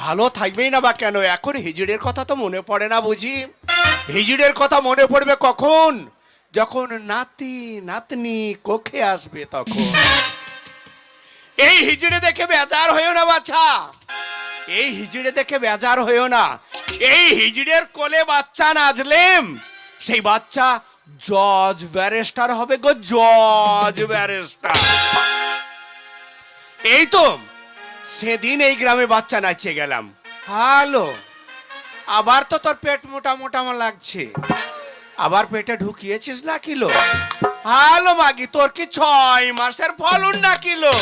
ভালো থাকবেই না বা কেন? এখন হিজড়ের কথা তো মনে পড়ে না বুঝি? হিজড়ের কথা মনে পড়বে কখন? যখন নাতি, নাতনি কোখে আসবে তখন। এই হিজড়ে দেখে বেজার হয়েও না বাচ্চা এই হিজড়ে দেখে বেজার হয়েও না। এই হিজড়ের কোলে বাচ্চা নাজলেম। সেই বাচ্চা জজ ব্যারিস্টার হবে গো, জজ ব্যারিস্টার। এই তো সেদিন এই গ্রামে বাচ্চা নাচিয়ে গেলাম। হ্যালো আবার তো তোর পেট মোটা মোটা আমার লাগছে। আবার পেটে ঢুকিয়েছিস না কিলো? হ্যালো মাগি তোর কি ছয় মাসের ফলন না কিলো?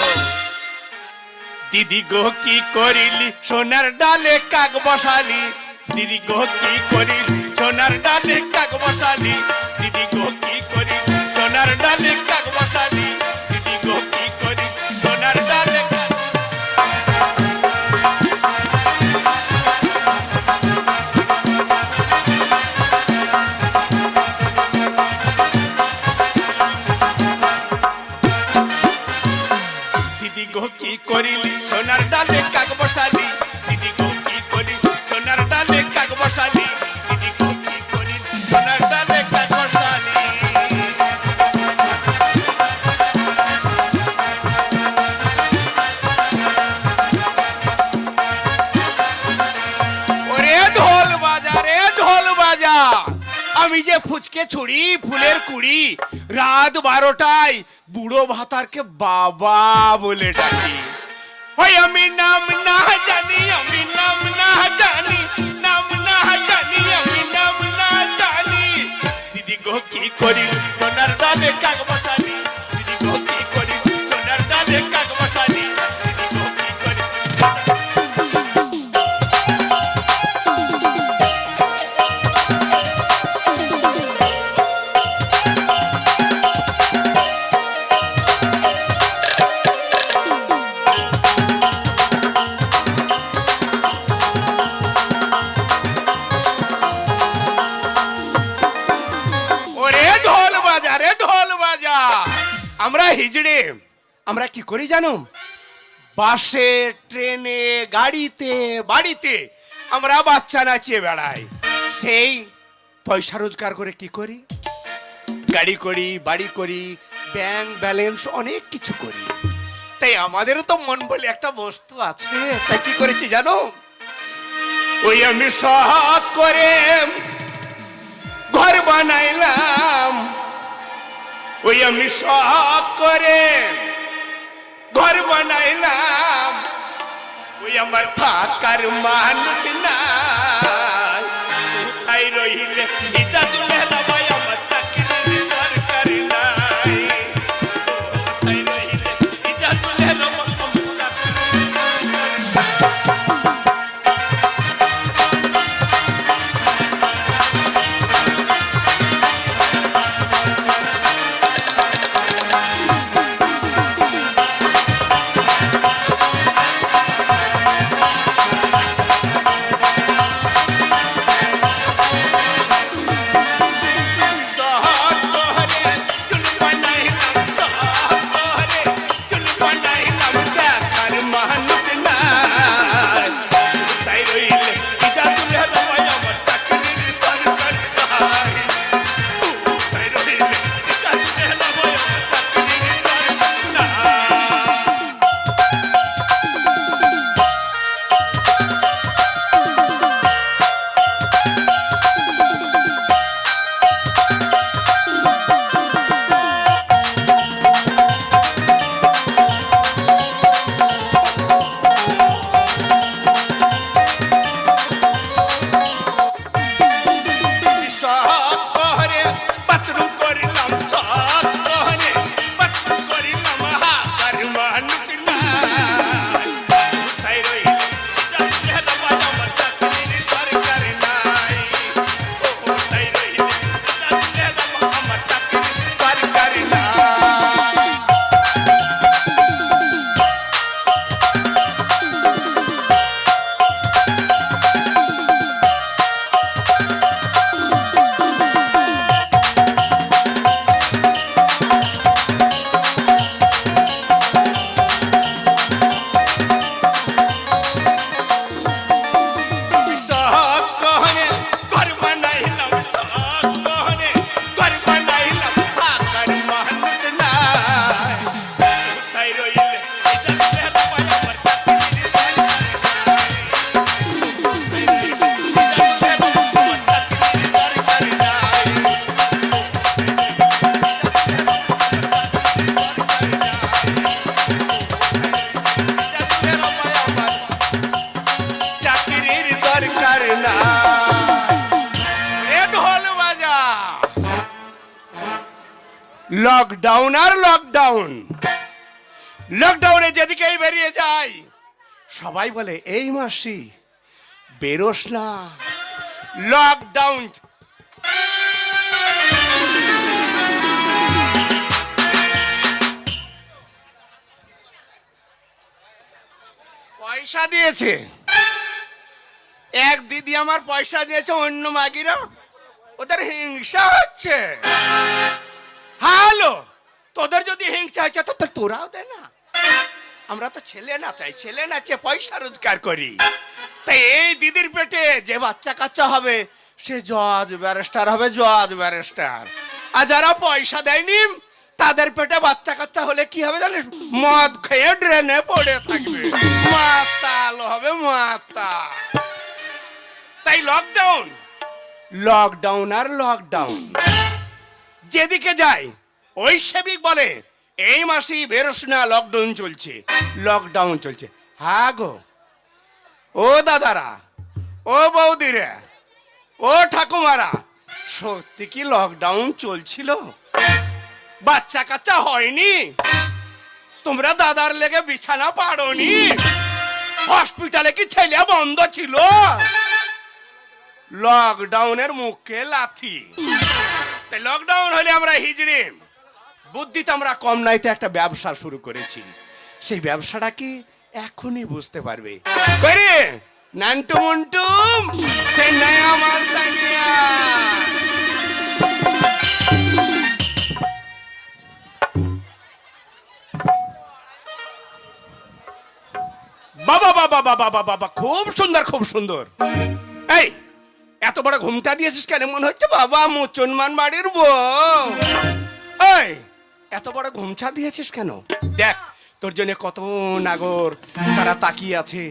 দিদি গো কি করিলি? সোনার ডালে কাক বসালি। দিদি গো কি করিলি? সোনার ডালে কাক বসালি। ফুলের কুড়ি। রাত বারোটায় বুড়ো ভাতারকে বাবা বলে ডাকি। ওই আমি নাম না জানি, আমি নাম না জানি, নাম না জানি, আমি নাম না জানি। দিদি গো কি করি সোনার দাদে কাক বসানি আমরা হিজড়ে। আমরা কি করি জানো? বাসে, ট্রেনে, গাড়িতে, বাড়িতে আমরা বাচ্চা নাচিয়ে বেড়াই। সেই পয়সা রোজগার করে কি করি? গাড়ি করি, বাড়ি করি ব্যাংক ব্যালেন্স অনেক কিছু করি। তাই আমাদেরও তো মন বলে একটা বস্তু আছে। তাই কি করেছি জানো? ওই আমি সৎ করে ঘর বানাইলাম। ওই আমি সব করে ঘর বানাইলাম। ওই আমার থাকার মানুষ লকডাউন আর লকডাউন লকডাউনে যেদিকেই বেরিয়ে যায় সবাই বলে, এই মাসি, বেরোস না। লকডাউন পয়সা দিয়েছে। এক দিদি আমার পয়সা দিয়েছে, অন্য মাগিরা ওদের হিংসা হচ্ছে। হ্যালো তোদের যদি হিংসা হচ্ছে, তো তোর- তোরাও দে না। আমরা তো ছেলে না চাই ছেলে না চেয়ে পয়সা রোজগার করি। তাই এই দিদির পেটে যে বাচ্চা কাচ্চা হবে, সে জজ, ব্যারিস্টার হবে, জজ, ব্যারিস্টার। আর যারা পয়সা দেয়নি, তাদের পেটে বাচ্চা কাচ্চা হলে কি হবে জানিস? মদ খেয়ে ড্রেনে পড়ে থাকবে। মাতাল হবে, মাতাল। তাই লকডাউন লকডাউন আর লকডাউন যেদিকে যায় ওই সেবিক বলে, এই মাসেই বেরোস না লকডাউন চলছে লকডাউন চলছে। হ্যাঁ গো, ও দাদারা, ও বৌদিরা, ও ঠাকুমারা, সত্যি কি লকডাউন চলছিল? বাচ্চা কাচ্চা হয়নি? তোমরা দাদার লেগে বিছানা পাড়োনি? হসপিটালে কি ছেলে বন্ধ ছিল? লকডাউনের মুখে লাথি। লকডাউন হলে আমরা হিজড়ে বুদ্ধিতে আমরা কম নাইতে একটা ব্যবসা শুরু করেছি। সেই ব্যবসাটা কি এখনই বুঝতে পারবে। করে নান্টু মন্টু, সেই নয়া মাল বাবা বাবা বাবা বাবা বাবা, খুব সুন্দর খুব সুন্দর। এই, এত বড় ঘুমটা দিয়েছিস কেন? মনে হচ্ছে বাবা মুসলমান বাড়ির বউ। এই এত বড় ঘুমছা দিয়েছিস কেন? দেখ, তোর জন্য কত নাগর তারা তাকিয়ে আছে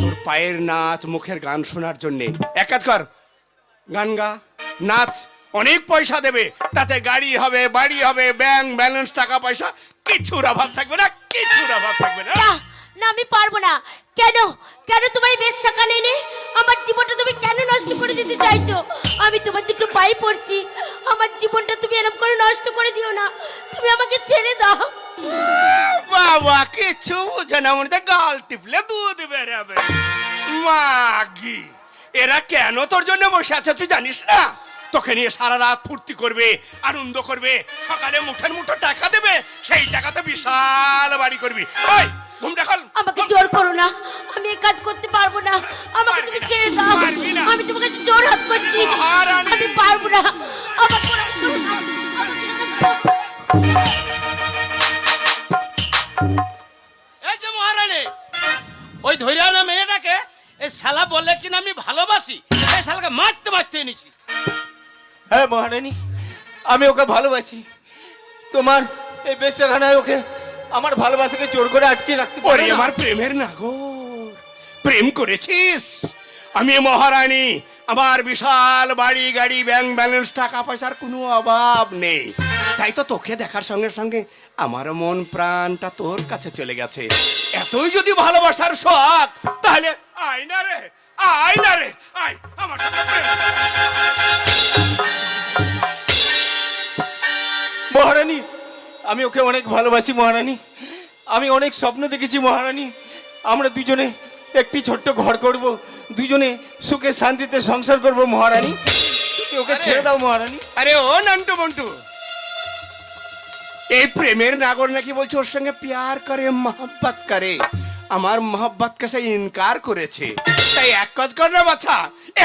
তোর পায়ের নাচ, মুখের গান শোনার জন্য। এক কাজ কর, গান গা, নাচ, অনেক পয়সা দেবে, তাতে গাড়ি হবে, বাড়ি হবে, ব্যাংক ব্যালেন্স, টাকা পয়সা, কিছুর অভাব থাকবে না, কিছুর অভাব থাকবে না। না আমি পারব না। কেন? কেন তোমার বেশ শাখা নেই? আমার জীবনটা তুমি কেন দিতে চাইছো? আমি তোমার দুটো পায়ে পড়ছি। আমার জীবনটা তুমি এরকম করে নষ্ট করে দিও না। তুমি আমাকে ছেড়ে দাও। বাবা কিছু বুঝে না মনে গাল টিপলে দুধ বেরাবে মাগি এরা কেন তোর জন্য বসে আছে তুই জানিস না? তোকে নিয়ে সারা রাত ফুর্তি করবে, আনন্দ করবে, সকালে মুঠের মুঠো টাকা দেবে, সেই টাকাতে বিশাল বাড়ি করবি। ওই ঘুমটা খোল আমাকে জোর করো না। আমি এই কাজ করতে পারব না। আমাকে তুমি ছেড়ে দাও। আমি তোমাকে জোর হাত করছি। আমি পারব না। আমাকে- এই যে মহারানী ওই ধৈর্য না মেয়েটাকে এই শালা বললে কিনা আমি ভালোবাসি। এই শালাকে মারতে মারতে এনেছি। হ্যাঁ মহারানী আমি ওকে ভালোবাসি। তোমার এই বেশ্যাখানায় ওকে আমার ভালোবাসাকে জোর করে আটকে রাখতে ওরে পারি আমার প্রেমের নাগর প্রেম করেছিস? আমি মহারানী আমার বিশাল বাড়ি গাড়ি ব্যাংক ব্যালেন্স টাকা পয়সার কোনো অভাব নেই। তাই তো তোকে দেখার সঙ্গে সঙ্গে আমার মন প্রাণটা তোর কাছে চলে গেছে। এতই যদি ভালোবাসার শখ তাহলে আয় না রে আয় না রে আয় আমার সাথে আমি ওকে অনেক ভালোবাসি মহারানী। আমি অনেক স্বপ্ন দেখেছি মহারানী। আমরা দুজনে একটি ছোট্ট ঘর করব দুজনে সুখে শান্তিতে সংসার করব মহারানী। ওকে ছেড়ে দাও মহারানী। আরে ও নান্টু মন্টু। এই প্রেমের নাগর নাকি বলছে ওর সঙ্গে প্যার করে মোহব্বত করে। আমার মোহব্বত কে সে ইনকার করেছে। তাই এক কাজ কর না বাছা।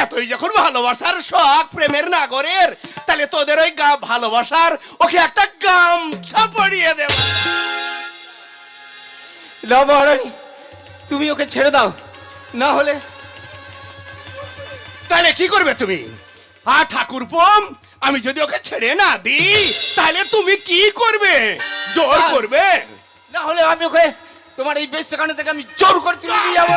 এতই যখন ভালোবাসার শখ প্রেমের নাগরের তাহলে তোদের ওই গা ভালোবাসার ওকে একটা গামছা পরিয়ে দেব। না মহারানী তুমি ওকে ছেড়ে দাও না হলে তাহলে কি করবে তুমি? আ ঠাকুর পম আমি যদি ওকে ছেড়ে না দিই তাহলে তুমি কি করবে? জোর করবে? না হলে আমি ওকে তোমার এই বেশ্যাখানা থেকে আমি জোর করে তুলে নিয়ে যাব।